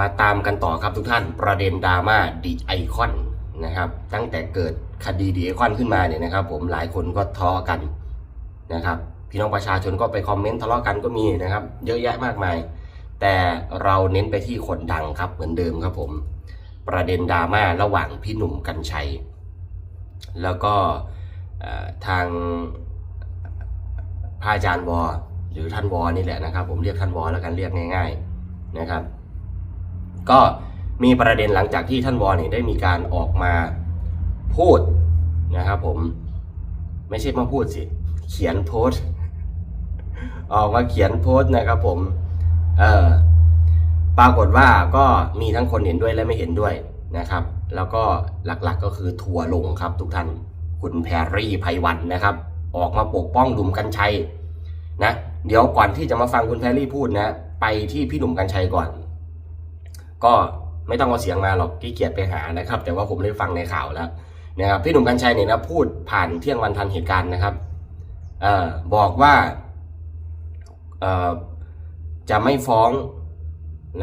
มาตามกันต่อครับทุกท่านประเด็นดราม่าดีไอคอนนะครับ ตั้งแต่เกิดคดีดีไอคอนขึ้นมาเนี่ยนะครับ ผมหลายคนก็ทะเลาะกันนะครับ พี่น้องประชาชนก็ไปคอมเมนต์ทะเลาะกันก็มีนะครับ เยอะแยะมากมาย แต่เราเน้นไปที่คนดังครับเหมือนเดิมครับผม ประเด็นดราม่าระหว่างพี่หนุ่มกัญชัย แล้วก็ทางพระอาจารย์วอหรือท่านวอนี่แหละนะครับ ผมเรียกท่านวอแล้วกันเรียกง่าย ๆนะครับ ก็มีประเด็นหลังจากที่ท่านวอเนี่ยได้มีการออกมาพูดนะครับผมไม่ใช่มาพูดสิ เขียนโพสออกมาเขียนโพสนะครับผมเออปรากฏว่าก็มีทั้งคนเห็นด้วยและไม่เห็นด้วยนะครับ แล้วก็หลักๆก็คือทัวร์ลงครับทุกท่านคุณแพรรี่ไพวันนะครับ ออกมาปกป้องหนุ่มกัญชัยนะเดี๋ยวก่อนที่จะมาฟังคุณแพรรี่พูดนะ ไปที่พี่หนุ่มกัญชัยก่อน ก็ไม่ต้องเอาเสียงมาหรอกขี้เกียจไปหานะครับ แต่ว่าผมได้ฟังในข่าวแล้วนะครับพี่หนุ่มกัญชัยเนี่ยนะพูดผ่านเที่ยงวันทันเหตุการณ์นะครับอบอกว่าจะไม่ฟ้อง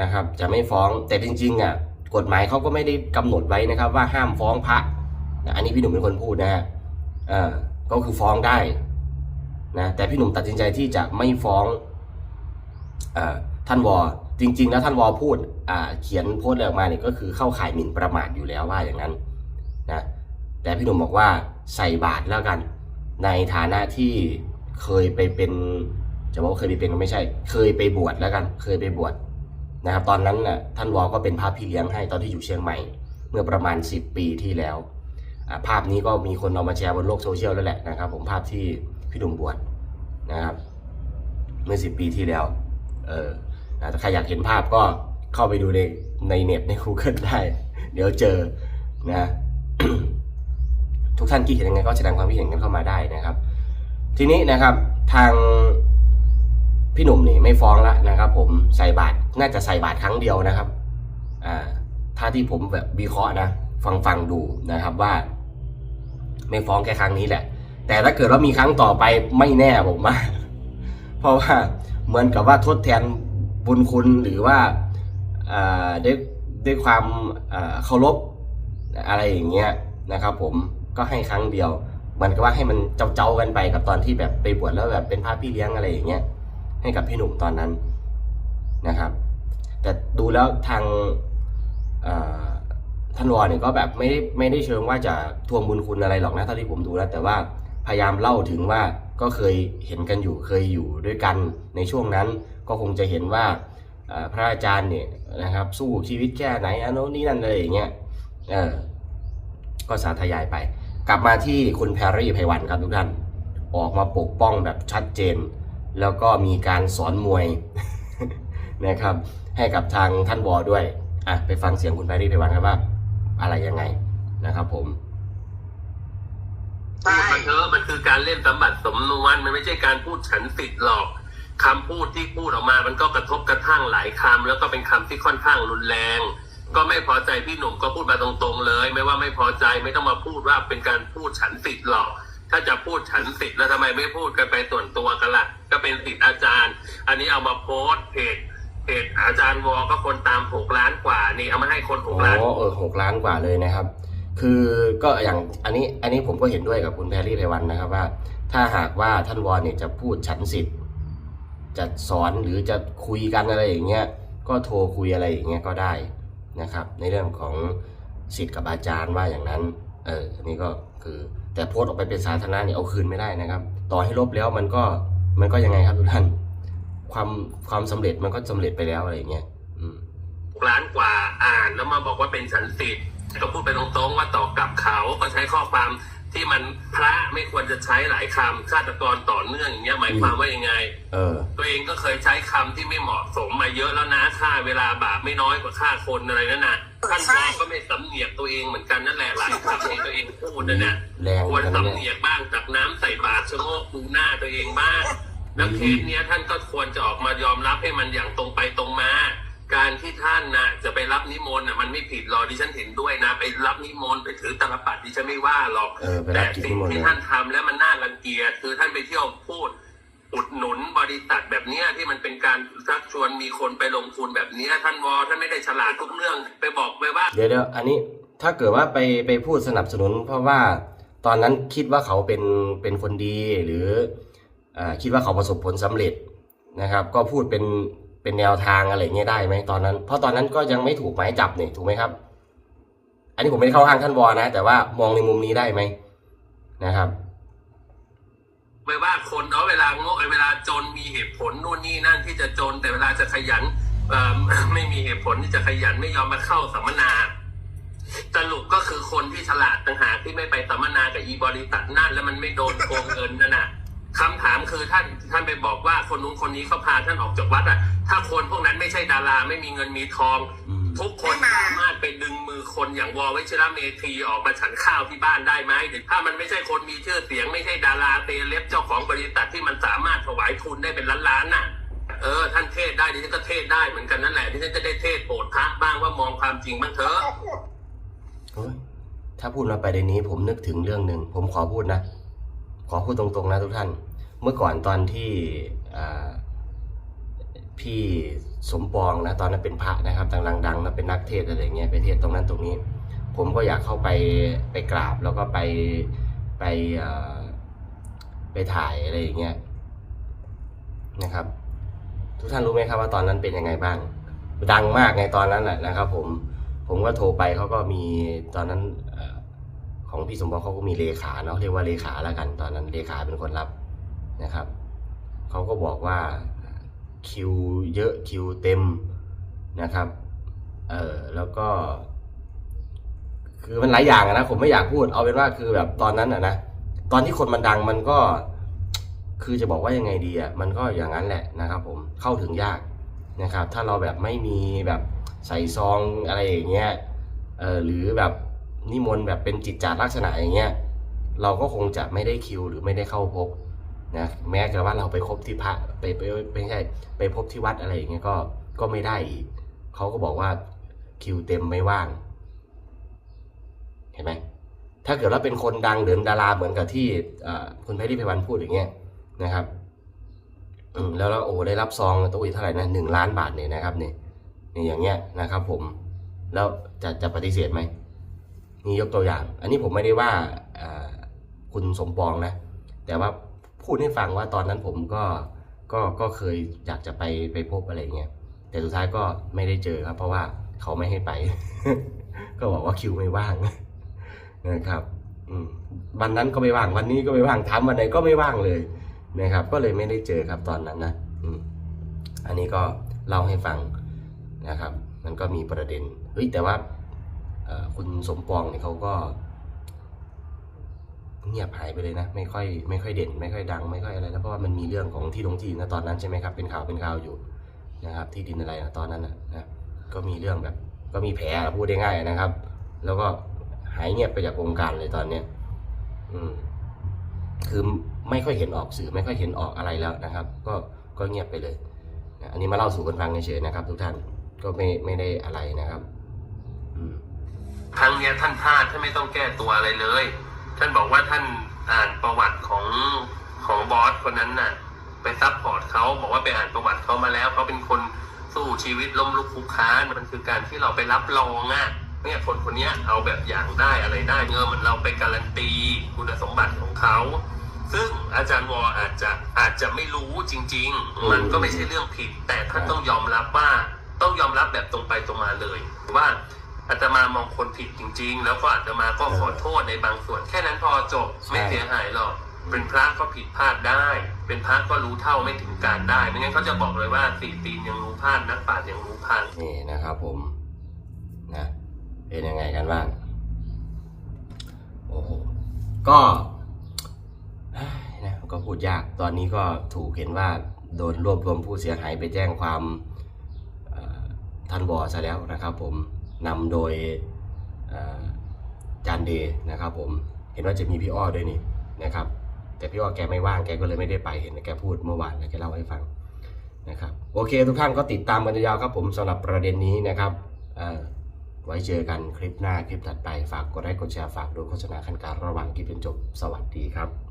นะครับ จะไม่ฟ้องแต่จริงๆอะกฎหมายเขาก็ไม่ได้กำหนดไว้นะครับ ว่าห้ามฟ้องพระนะอันนี้พี่หนุ่มเป็นคนพูดนะฮะก็คือฟ้องได้นะแต่พี่หนุ่มตัดสินใจที่จะไม่ฟ้องอท่านวอ จริง ๆ แล้วท่านวอพูดเขียนโพสต์ออกมาเนี่ยก็คือเข้าข่ายหมิ่นประมาทอยู่แล้วว่าอย่างนั้นนะแต่พี่หนุ่มบอกว่าใส่บาตรแล้วกัน ในฐานะที่เคยไปเป็นจะบอกว่าเคยไปเป็นก็ไม่ใช่ เคยไปบวชแล้วกัน เคยไปบวชนะครับตอนนั้นน่ะท่านวอก็เป็นพระพี่เลี้ยงให้ตอนที่อยู่เชียงใหม่ เมื่อประมาณ 10 ปีที่แล้วภาพนี้ก็มีคนเอามาแชร์บนโลกโซเชียลแล้วแหละนะครับ ผมภาพที่พี่หนุ่มบวชนะครับ เมื่อ 10 ปีที่แล้ว เออ ถ้าใครอยากเห็นภาพก็เข้าไปดูในในเน็ตใน Google ได้ เดี๋ยวเจอนะทุกท่านคิดเห็นยังไงก็แสดงความคิดเห็นกันเข้ามาได้นะครับ ทีนี้นะครับทางพี่หนุ่มนี่ไม่ฟ้องละนะครับ ผมใส่บาตรน่าจะใส่บาตรครั้งเดียวนะครับอ่าถ้าที่ผมแบบวิเคราะห์นะ ฟังฟังดูนะครับว่า ไม่ฟ้องแค่ครั้งนี้แหละ แต่ถ้าเกิดว่ามีครั้งต่อไปไม่แน่ผมว่าเพราะว่าเหมือนกับว่าทดแทน บุญคุณหรือว่าด้วยด้วยความเคารพอะไรอย่างเงี้ยนะครับ ผมก็ให้ครั้งเดียวมันก็ว่าให้มันเจ้าเจ้าๆกันไปกับตอนที่แบบไปบวชแล้วแบบเป็นพระพี่เลี้ยงอะไรอย่างเงี้ยให้กับพี่หนุ่มตอนนั้นนะครับ แต่ดูแล้วทางท่านวอเนี่ยก็แบบไม่ได้ไม่ได้เชิงว่าจะทวงบุญคุณอะไรหรอกนะเท่าที่ผมดูแล้ว แต่ว่าพยายามเล่าถึงว่าก็เคยเห็นกันอยู่เคยอยู่ด้วยกันในช่วงนั้น ก็คงจะเห็นว่าพระอาจารย์เนี่ยนะครับสู้ชีวิตแค่ไหนอันโน้นนี่นั่นเลยอย่างเงี้ยก็สาธยายไป กลับมาที่คุณแพรรี่ไพวันครับทุกท่านออกมาปกป้องแบบชัดเจน แล้วก็มีการสอนมวยนะครับให้กับทางท่านวอด้วยอะไปฟังเสียงคุณแพรรี่ไพวันครับว่าอะไรยังไงนะครับผมพูดมันเถอะมันคือการเล่นสมบัติสมนวนมันไม่ใช่การพูดฉันสิทธิ์หรอก คำพูดที่พูดออกมา มันก็กระทบกระทั่งหลายคำแล้วก็เป็นคำที่ค่อนข้างรุนแรง ก็ไม่พอใจพี่หนุ่มก็พูดมาตรงๆเลย ไม่ว่าไม่พอใจไม่ต้องมาพูดว่าเป็นการพูดฉันสิทธิ์หรอก ถ้าจะพูดฉันสิทธิ์แล้วทำไมไม่พูดกันไปส่วนตัวกันละ่ะก็เป็นสิทธิ์อาจารย์ อันนี้เอามาโพสต์เพจเพจอาจารย์วอก็คนตามหกล้านกว่านี่เอามาให้คนหกล้านอ๋อเออหกล้านกว่าเลยนะครับ คือก็อย่างอันนี้อันนี้ผมก็เห็นด้วยกับคุณแพรรี่ไพวันนะครับว่า ถ้าหากว่าท่านวอเนี่ยจะพูดฉันสิทธิ์ จะสอนหรือจะคุยกันอะไรอย่างเงี้ยก็โทรคุยอะไรอย่างเงี้ยก็ได้นะครับ ในเรื่องของสิทธิ์กับอาจารย์ว่าอย่างนั้นเอออันนี้ก็คือแต่โพสต์ออกไปเป็นสาธารณะเนี่ยเอาคืนไม่ได้นะครับ ต่อให้ลบแล้วมันก็มันก็ยังไงครับทุกท่าน ความความสำเร็จมันก็สำเร็จไปแล้วอะไรอย่างเงี้ยอล้านกว่าอ่านแล้วมาบอกว่าเป็นฉันสิทธิ์ก็พูดไปตรงๆว่าตอบกลับเขาก็ใช้ข้อความ ที่มันพระไม่ควรจะใช้หลายคำฆาตกรต่อเนื่องอย่างเงี้ยหมายความว่ายังไง เออ ตัวเองก็เคยใช้คำที่ไม่เหมาะสมมาเยอะแล้วนะค่าเวลาบาปไม่น้อยกว่าค่าคนอะไรนั่นน่ะท่านใช่วอก็ไม่สำเนียกตัวเองเหมือนกันนั่นแหละหลายคำที่ตัวเองพูดนั่นน่ะแรงควรกันนะ สำเนี่ยเนียกบ้างตักน้ำใส่บาตรชะโงกดูหน้าตัวเองบ้างแล้วเคสเนี้ยท่านก็ควรจะออกมายอมรับให้มันอย่างตรงไปตรงมา การที่ท่านนะจะไปรับนิมนต์น่ะมันไม่ผิดหรอกดิฉันเห็นด้วยนะ ไปรับนิมนต์ไปถือตาลปัดดิฉันไม่ว่าหรอก เออไปรัแต่บกินสิ่งนิมนต์ที่เลยท่านทำแล้วมันน่ารังเกียจคือท่านไปเที่ยวพูดอุดหนุนบริษัทแบบเนี้ยที่มันเป็นการชักชวนมีคนไปลงทุนแบบเนี้ยท่านวอท่านไม่ได้ฉลาดทุกเรื่องไปบอกไปว่า เดี๋ยวเดี๋ยวอันนี้ถ้าเกิดว่าไปไปพูดสนับสนุน เพราะว่าตอนนั้นคิดว่าเขาเป็นเป็นคนดีหรือเออคิดว่าเขาประสบผลสำเร็จนะครับ ก็พูดเป็น เป็นแนวทางอะไรเงี้ยได้ไหมตอนนั้น เพราะตอนนั้นก็ยังไม่ถูกหมายจับนี่ถูกไหมครับ อันนี้ผมไม่ได้เข้าข้างท่านวอนะ แต่ว่ามองในมุมนี้ได้ไหมนะครับไม่ว่าคนเนาะเวลาโง่เวลาจนมีเหตุผลนู่นนี่นั่นที่จะจน แต่เวลาจะขยันไม่มีเหตุผลที่จะขยันไม่ยอมมาเข้าสัมมนาสรุปก็คือคนที่ฉลาดต่างหากที่ไม่ไปสัมมนากับอีบริษัทนั่นแล้วมันไม่โดนโกงเงินนั่นน่ะ คำถามคือท่านท่านไปบอกว่าคนนู้นคนนี้เขาพาท่านออกจากวัดอะ ถ้าคนพวกนั้นไม่ใช่ดาราไม่มีเงินมีทองอืมทุกคนสามารถไปดึงมือคนอย่างวอลวิชรเมธีออกมาฉันข้าวที่บ้านได้ไหมหรือถ้ามันไม่ใช่คนมีชื่อเสียง ไม่ใช่ดาราเตเล็บเจ้าของบริษัทที่มันสามารถถวายทุนได้เป็นล้านๆน่ะเออท่านเทศได้ดิฉันก็เทศได้เหมือนกันนั่นแหละดิฉันจะได้เทศโปรดพระบ้างว่ามองความจริงบ้างเถอะโอ้ยถ้าพูดมาประเด็นนี้ผมนึกถึงเรื่องหนึ่งผมขอพูดนะ ขอพูดตรงๆนะทุกท่าน เมื่อก่อนตอนที่พี่สมปองนะตอนนั้นเป็นพระนะครับดังๆดังๆนะเป็นนักเทศอะไรเงี้ยไปเทศตรงนั้นตรงนี้ ผมก็อยากเข้าไปไปกราบแล้วก็ไปไปไปถ่ายอะไรอย่างเงี้ยนะครับ ทุกท่านรู้ไหมครับว่าตอนนั้นเป็นยังไงบ้าง ดังมากไงตอนนั้นแหละนะครับ ผมผมก็โทรไปเขาก็มีตอนนั้นเของพี่สมบัติเขาก็มีเลขาเนาะเรียกว่าเลขาแล้วกัน ตอนนั้นเลขาเป็นคนรับนะครับเขาก็บอกว่าคิวเยอะคิวเต็มนะครับเออแล้วก็ คือมันหลายอย่างนะผมไม่อยากพูดเอาเป็นว่าคือแบบตอนนั้นอะนะตอนที่คนมันดังมันก็ คือจะบอกว่ายังไงดีอะมันก็อย่างนั้นแหละนะครับ ผมเข้าถึงยากนะครับ ถ้าเราแบบไม่มีแบบใส่ซองอะไรอย่างเงี้ยเออหรือแบบ นิมนต์แบบเป็นจิตจาลักษณะอย่างเงี้ยเราก็คงจะไม่ได้คิวหรือไม่ได้เข้าพบนะแม้แต่ว่าเราไปคบที่พระไปไปไม่ใช่ไปพบที่วัดอะไรอย่างเงี้ยก็ก็ไม่ได้อีกเขาก็บอกว่าคิวเต็มไม่ว่าง เห็นไหมถ้าเกิดว่าเป็นคนดังหรือดาราเหมือนกับที่คุณแพทย์ไพวันพูดอย่างเงี้ยนะครับแล้วเราโอ้ได้รับซองตัวอีกเท่าไหร่นะหนึ่งล้านบาทเนี่ยนะครับเนี่ยอย่างเงี้ยนะครับ ผมแล้วจะจะปฏิเสธไหม นี่ยกตัวอย่าง อันนี้ผมไม่ได้ว่าคุณสมปองนะ แต่ว่าพูดให้ฟังว่าตอนนั้นผมก็ก็ก็เคยอยากจะไปไปพบอะไรเงี้ยแต่สุดท้ายก็ไม่ได้เจอครับ เพราะว่าเขาไม่ให้ไป ก็บอกว่าคิวไม่ว่างนะครับอืมวันนั้นก็ไม่ว่างวันนี้ก็ไม่ว่างทำวันไหนก็ไม่ว่างเลยนะครับ ก็เลยไม่ได้เจอครับตอนนั้นนะอันนี้ก็เล่าให้ฟังนะครับ มันก็มีประเด็นเฮ้ยแต่ว่า คุณสมปองเนี่ยเขาก็ เงียบหายไปเลยนะ ไม่ค่อยไม่ค่อยเด่น ไม่ค่อยดัง ไม่ค่อยอะไรแล้วเพราะว่ามันมีเรื่องของที่ลงที่นะตอนนั้นใช่ไหมครับเป็นข่าวเป็นข่าวอยู่นะครับ ที่ดินอะไรนะตอนนั้นนะนะก็มีเรื่องแบบ ก็มีแผลพูดได้ง่ายนะครับ แล้วก็หายเงียบไปจากวงการเลยตอนเนี้ยอืมคือไม่ค่อยเห็นออกสื่อไม่ค่อยเห็นออกอะไรแล้วนะครับ ก็ก็เงียบไปเลยนะอันนี้มาเล่าสู่กันฟังเฉยๆนะครับ ทุกท่านก็ไม่ไม่ได้อะไรนะครับ ครั้งนี้ท่านพลาดท่านไม่ต้องแก้ตัวอะไรเลย ท่านบอกว่าท่านอ่านประวัติของของบอสคนนั้นน่ะ ไปซับพอร์ตเขาบอกว่าไปอ่านประวัติเขามาแล้วเขาเป็นคนสู้ชีวิตล้มลุกคลุกคลานมันคือการที่เราไปรับรองอะเนี่ยคนคนนี้เอาแบบอย่างได้อะไรได้เงอเหมือนเราไปการันตีคุณสมบัติของเขาซึ่งอาจารย์วออาจจะอาจจะไม่รู้จริง ๆ มันก็ไม่ใช่เรื่องผิด แต่ท่านต้องยอมรับว่าต้องยอมรับแบบตรงไปตรงมาเลย ว่า อาตมามองคนผิดจริง ๆ แล้วก็อาตมาก็ขอโทษในบางส่วน แค่นั้นพอจบไม่เสียหายหรอก เป็นพระก็ผิดพลาดได้ เป็นพระก็รู้เท่าไม่ถึงการได้ไม่งั้นเขาจะบอกเลยว่าสี่ตีนยังรู้พลาดนักปราชญ์ยังรู้พังนี่นะครับผมนะเป็นยังไงกันบ้างโอ้โหก็เฮ้ยนะก็พูดยากตอนนี้ก็ถูกเห็นว่าโดนรวบรวมผู้เสียหายไปแจ้งความเอ่อท่านบอซะแล้วนะครับผม นำโดยจานเดย์นะครับผมเห็นว่าจะมีพี่อ้อด้วยนี่นะครับ แต่พี่อ้อแกไม่ว่างแกก็เลยไม่ได้ไปเห็นแกพูดเมื่อวานแล้วแกเล่าให้ฟังนะครับโอเคทุกท่านก็ติดตามกันยาวๆครับผมสำหรับประเด็นนี้นะครับไว้เจอกันคลิปหน้าคลิปถัดไปฝากกดไลค์กดแชร์ฝากดูโฆษณาคันการระหว่างคลิปจนจบสวัสดีครับ